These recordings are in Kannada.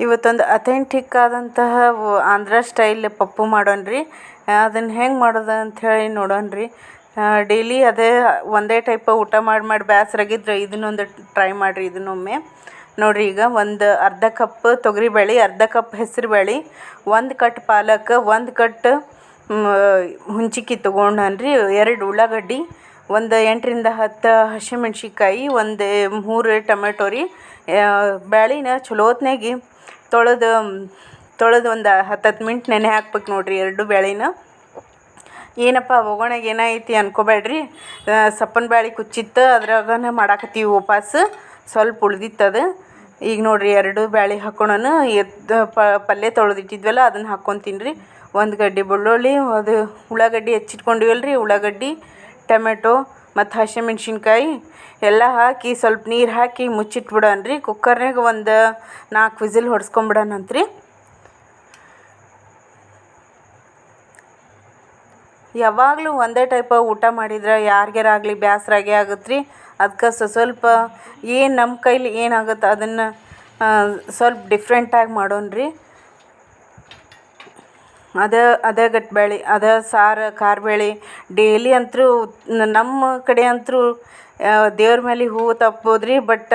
ಇವತ್ತೊಂದು ಅಥೆಂಟಿಕ್ ಆದಂತಹ ಆಂಧ್ರ ಸ್ಟೈಲ್ ಪಪ್ಪು ಮಾಡೋಣ ರೀ ಅದನ್ನು ಹೆಂಗೆ ಮಾಡೋದು ಅಂಥೇಳಿ ನೋಡೋಣ ರೀ ಡೈಲಿ ಅದೇ ಒಂದೇ ಟೈಪ್ ಊಟ ಮಾಡಿ ಮಾಡಿ ಬೇಸರಾಗಿದ್ರೆ ಇದನ್ನೊಂದು ಟ್ರೈ ಮಾಡಿರಿ ಇದನ್ನೊಮ್ಮೆ. ನೋಡಿರಿ ಈಗ ಒಂದು ಅರ್ಧ ಕಪ್ ತೊಗರಿಬೇಳೆ ಅರ್ಧ ಕಪ್ ಹೆಸ್ರುಬೇಳೆ ಒಂದು ಕಟ್ ಪಾಲಕ್, ಒಂದು ಕಟ್ ಹುಂಚಿಕ್ಕಿ ತೊಗೊಂಡನ್ ರೀ ಎರಡು ಉಳ್ಳಾಗಡ್ಡಿ, ಒಂದು ಎಂಟರಿಂದ ಹತ್ತು ಹಸಿಮೆಣ್ಸಿನ್ಕಾಯಿ, ಒಂದು ಮೂರು ಟೊಮೆಟೊ ರೀ. ಬ್ಯಾಳಿನ ಚಲೋ ಹೊತ್ನಾಗಿ ತೊಳೆದು ತೊಳೆದು ಒಂದು ಹತ್ತು ಹತ್ತು ಮಿನಿಟ್ ನೆನೆ ಹಾಕ್ಬೇಕು ನೋಡಿರಿ ಎರಡು ಬೇಳೆನ ಏನಪ್ಪ, ಒಗ್ಗರ್ಣೆಗೆ ಏನೈತಿ ಅನ್ಕೋಬೇಡ್ರಿ. ಸಪ್ಪನ ಬ್ಯಾಳಿ ಕುಚ್ಚಿತ್ತು, ಅದ್ರಾಗನ ಮಾಡಾಕತ್ತೀವಿ ಉಪಾಸ ಸ್ವಲ್ಪ ಉಳ್ದಿತ್ತದು ಈಗ ನೋಡಿರಿ ಎರಡು ಬ್ಯಾಳೆ ಹಾಕೋಣನು. ಎದ್ದು ಪಲ್ಯ ತೊಳೆದಿಟ್ಟಿದ್ವಲ್ಲ, ಅದನ್ನು ಹಾಕ್ಕೊಂತೀನಿ ರೀ ಒಂದು ಗಡ್ಡೆ ಬೆಳ್ಳುಳ್ಳಿ, ಅದು ಉಳ್ಳಾಗಡ್ಡಿ ಹೆಚ್ಚಿಟ್ಕೊಂಡಿವಲ್ಲ ರೀ ಉಳ್ಳಾಗಡ್ಡಿ, ಟೊಮೆಟೊ ಮತ್ತು ಹಸಿಮೆಣ್ಸಿನ್ಕಾಯಿ ಎಲ್ಲ ಹಾಕಿ ಸ್ವಲ್ಪ ನೀರು ಹಾಕಿ ಮುಚ್ಚಿಟ್ಬಿಡೋಣ ರೀ ಕುಕ್ಕರ್ನಾಗ ಒಂದು ನಾಲ್ಕು ವಿಝಿಲ್ ಹೊಡ್ಸ್ಕೊಂಬಿಡೋಣಂತ ರೀ ಯಾವಾಗಲೂ ಒಂದೇ ಟೈಪ ಊಟ ಮಾಡಿದ್ರೆ ಯಾರಿಗಾರ ಆಗಲಿ ಬ್ಯಾಸರಾಗೆ ಆಗುತ್ತೆ ರೀ ಅದಕ್ಕೆ ಸ್ವಲ್ಪ ಏನು ನಮ್ಮ ಕೈಲಿ ಏನಾಗುತ್ತೆ ಅದನ್ನು ಸ್ವಲ್ಪ ಡಿಫ್ರೆಂಟಾಗಿ ಮಾಡೋಣ ರೀ ಅದೇ ಅದೇ ಗಟ್ಬೇಳೆ ಅದೇ ಸಾರು, ಖಾರ ಬೇಳೆ ಡೈಲಿ ಅಂತೂ ನಮ್ಮ ಕಡೆ ಅಂತೂ ದೇವ್ರ ಮೇಲೆ ಹೂವು ತಪ್ಪೋದು ರೀ ಬಟ್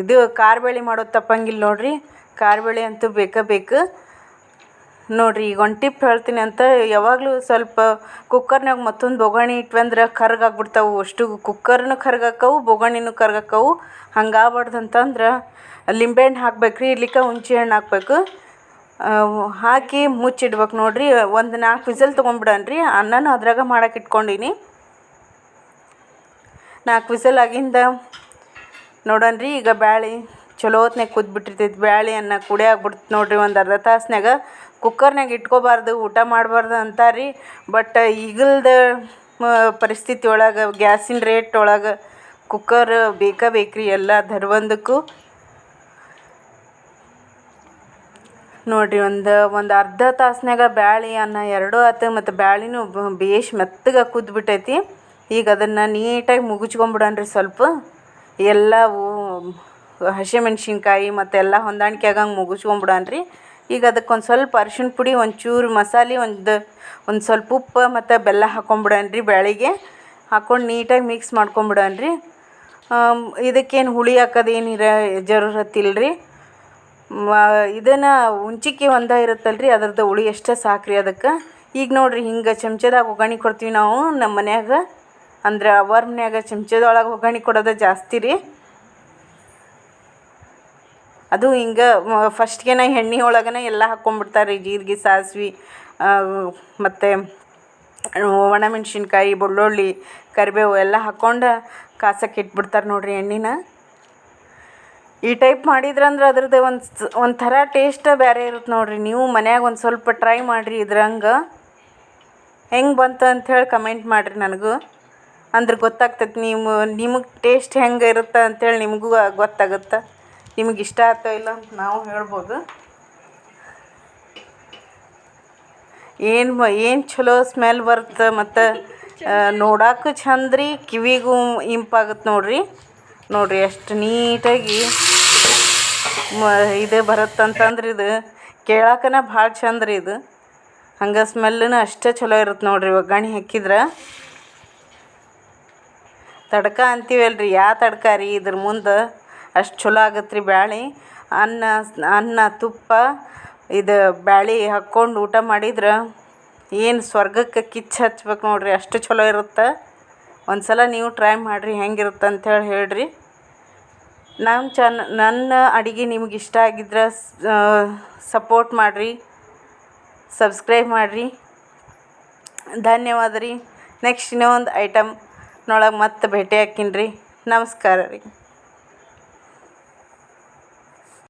ಇದು ಖಾರ ಬೇಳೆ ಮಾಡೋದು ತಪ್ಪಂಗಿಲ್ಲ ನೋಡಿರಿ. ಖಾರ ಬೇಳೆ ಅಂತೂ ಬೇಕೇ, ಬೇಕು. ನೋಡಿರಿ, ಈಗ ಒಂದು ಟಿಪ್ ಹೇಳ್ತೀನಿ ಅಂತ, ಯಾವಾಗಲೂ ಸ್ವಲ್ಪ ಕುಕ್ಕರ್ನಾಗ ಮತ್ತೊಂದು ಬೊಗಣಿ ಇಟ್ವಂದ್ರೆ ಕರ್ಗಾಗ್ಬಿಡ್ತಾವೆ ಅಷ್ಟು ಕುಕ್ಕರ್ನು ಕರ್ಗಾಕವು ಬೊಗಣಿನೂ ಕರ್ಗಾಕ್ಕವು ಹಂಗೆ ಆಗ್ಬಾರ್ದು ಅಂತಂದ್ರೆ ಲಿಂಬೆಹಣ್ಣು ಹಾಕ್ಬೇಕು ರೀ ಇರ್ಲಿಕ್ಕೆ ಹುಣ್ಸೆ ಹಣ್ಣು ಹಾಕ್ಬೇಕು. ಹಾಕಿ ಮುಚ್ಚಿಡ್ಬೇಕು ನೋಡಿರಿ. ಒಂದು ನಾಲ್ಕು ವಿಸಲ್ ತೊಗೊಂಬಿಡೋಣ ರೀ ಅನ್ನನೂ ಅದ್ರಾಗ ಮಾಡಕ್ಕೆ ಇಟ್ಕೊಂಡೀನಿ. ನಾಲ್ಕು ವಿಸಲ್ ಆಗಿಂದ ನೋಡೋಣ ರೀ ಈಗ ಬ್ಯಾಳಿ ಚಲೋ ಹೊತ್ನಾಗ ಕುದ್ಬಿಟ್ಟಿರ್ತೈತಿ. ಬ್ಯಾಳಿ ಅನ್ನ ಕುಡಿ ಆಗ್ಬಿಡ್ತು ನೋಡಿರಿ. ಒಂದು ಅರ್ಧ ತಾಸ್ನಾಗ ಕುಕ್ಕರ್ನಾಗ ಇಟ್ಕೋಬಾರ್ದು, ಊಟ ಮಾಡಬಾರ್ದು ಅಂತಾರೆ ರೀ ಬಟ್ ಈಗಲ್ದ ಪರಿಸ್ಥಿತಿ ಒಳಗೆ, ಗ್ಯಾಸಿನ ರೇಟ್ ಒಳಗೆ ಕುಕ್ಕರ್ ಬೇಕೇ ಬೇಕು ರೀ ಎಲ್ಲ ಧರ್ವಂದಕ್ಕೂ ನೋಡಿರಿ, ಒಂದು ಒಂದು ಅರ್ಧ ತಾಸ್ನಾಗ ಬ್ಯಾಳಿ ಅನ್ನ ಎರಡೂ ಆತು ಮತ್ತು ಬ್ಯಾಳೆನೂ ಭೇಷ್ ಮೆತ್ತಗೆ ಕುದ್ಬಿಟ್ಟೈತಿ. ಈಗ ಅದನ್ನು ನೀಟಾಗಿ ಮುಗುಚ್ಕೊಂಬಿಡೋಣ ರೀ ಸ್ವಲ್ಪ ಎಲ್ಲವೂ ಹಸಿಮೆಣ್ಸಿನ್ಕಾಯಿ ಮತ್ತು ಎಲ್ಲ ಹೊಂದಾಣಿಕೆ ಆಗಂಗೆ ರೀ ಈಗ ಅದಕ್ಕೆ ಒಂದು ಸ್ವಲ್ಪ ಅರ್ಶಿಣ ಪುಡಿ, ಒಂಚೂರು ಮಸಾಲೆ, ಒಂದು ಒಂದು ಸ್ವಲ್ಪ ಉಪ್ಪು ಮತ್ತು ಬೆಲ್ಲ ಹಾಕ್ಕೊಂಬಿಡೋಣ ರೀ ಬ್ಯಾಳೆಗೆ. ಹಾಕ್ಕೊಂಡು ನೀಟಾಗಿ ಮಿಕ್ಸ್ ಮಾಡ್ಕೊಂಬಿಡೋಣ ರೀ ಇದಕ್ಕೇನು ಹುಳಿ ಹಾಕೋದೇನಿರ ಇರ ರೀ ಇದನ್ನು ಉಂಚಿಕ್ಕಿ ಒಂದು ಇರುತ್ತಲ್ಲ ರೀ ಅದ್ರದ್ದು ಹುಳಿ ಅಷ್ಟೇ ಸಾಕು ರೀ ಅದಕ್ಕೆ. ಈಗ ನೋಡಿರಿ, ಹಿಂಗೆ ಚಮಚದಾಗ ಒಗ್ಗರ್ಣೆ ಕೊಡ್ತೀವಿ ನಾವು ನಮ್ಮ ಮನ್ಯಾಗ. ಅಂದ್ರೆ ಅವ್ರ ಮನ್ಯಾಗ ಚಮಚದೊಳಗೆ ಒಗ್ಗರ್ಣೆ ಕೊಡೋದು ಜಾಸ್ತಿ ರೀ. ಅದು ಹಿಂಗೆ ಫಸ್ಟ್ಗೆನ ಎಣ್ಣೆ ಒಳಗನೆ ಎಲ್ಲ ಹಾಕ್ಕೊಂಡ್ಬಿಡ್ತಾರೆ ರೀ ಜೀರಿಗೆ, ಸಾಸ್ವೆ ಮತ್ತು ಒಣಮೆಣ್ಸಿನ್ಕಾಯಿ ಬೆಳ್ಳುಳ್ಳಿ, ಕರಿಬೇವು ಎಲ್ಲ ಹಾಕ್ಕೊಂಡು ಕಾಸಕ್ಕೆ ಇಟ್ಬಿಡ್ತಾರೆ ನೋಡಿರಿ ಎಣ್ಣೆನ. ಈ ಟೈಪ್ ಮಾಡಿದ್ರಂದ್ರೆ ಅದ್ರದ್ದು ಒಂದು ಒಂಥರ ಟೇಸ್ಟ ಬೇರೆ ಇರುತ್ತೆ ನೋಡಿರಿ. ನೀವು ಮನ್ಯಾಗ ಒಂದು ಸ್ವಲ್ಪ ಟ್ರೈ ಮಾಡಿರಿ ಇದ್ರಂಗೆ. ಹೆಂಗೆ ಬಂತು ಅಂಥೇಳಿ ಕಮೆಂಟ್ ಮಾಡಿರಿ ನನಗೂ. ಅಂದ್ರೆ ಗೊತ್ತಾಗ್ತೈತಿ ನೀವು ನಿಮಗೆ ಟೇಸ್ಟ್ ಹೆಂಗೆ ಇರುತ್ತೆ ಅಂಥೇಳಿ ನಿಮಗೂ ಗೊತ್ತಾಗುತ್ತೆ. ನಿಮಗೆ ಇಷ್ಟ ಆಯ್ತೋ ಇಲ್ಲ ಅಂತ ನಾವು ಹೇಳ್ಬೋದು. ಏನು ಏನು ಚಲೋ ಸ್ಮೆಲ್ ಬರುತ್ತೆ ಮತ್ತು ನೋಡಕ್ಕೂ ಚಂದ ರೀ ಕಿವಿಗೂ ಇಂಪಾಗುತ್ತೆ ನೋಡಿರಿ. ನೋಡಿರಿ, ಎಷ್ಟು ನೀಟಾಗಿ ಮ ಇದು ಬರುತ್ತಂತಂದ್ರೆ ಇದು. ಕೇಳಕ್ಕನ ಭಾಳ ಚಂದ ರೀ ಇದು. ಹಂಗೆ ಸ್ಮೆಲ್ಲೂ ಅಷ್ಟೇ ಚಲೋ ಇರುತ್ತೆ ನೋಡಿರಿ ಒಗ್ಗರಣೆ ಹಾಕಿದ್ರೆ. ತಡ್ಕ ಅಂತೀವಲ್ಲ ರೀ ಯಾವ ತಡ್ಕ ರೀ ಇದ್ರ ಮುಂದೆ ಅಷ್ಟು ಚಲೋ ಆಗತ್ತೆ ರೀ ಬ್ಯಾಳಿ. ಅನ್ನ ಅನ್ನ, ತುಪ್ಪ, ಇದು ಬ್ಯಾಳಿ ಹಾಕ್ಕೊಂಡು ಊಟ ಮಾಡಿದ್ರೆ ಏನು ಸ್ವರ್ಗಕ್ಕೆ ಕಿಚ್ಚು ಹಚ್ಬೇಕು ನೋಡಿರಿ, ಅಷ್ಟು ಚಲೋ ಇರುತ್ತೆ. ಒಂದು ಸಲ ನೀವು ಟ್ರೈ ಮಾಡಿರಿ, ಹೆಂಗಿರುತ್ತೆ ಅಂಥೇಳಿ ಹೇಳಿರಿ. ನಮ್ಮ ಚನ್ ನನ್ನ ಅಡುಗೆ ನಿಮ್ಗೆ ಇಷ್ಟ ಆಗಿದ್ರೆ ಸಪೋರ್ಟ್ ಮಾಡಿರಿ ಸಬ್ಸ್ಕ್ರೈಬ್ ಮಾಡಿರಿ. ಧನ್ಯವಾದ ರೀ. ನೆಕ್ಸ್ಟ್ ಇನ್ನೂ ಒಂದು ಐಟಮ್ನೊಳಗೆ ಮತ್ತೆ ಭೇಟಿ ಹಾಕಿನ್ರಿ. ರೀ ನಮಸ್ಕಾರ ರೀ.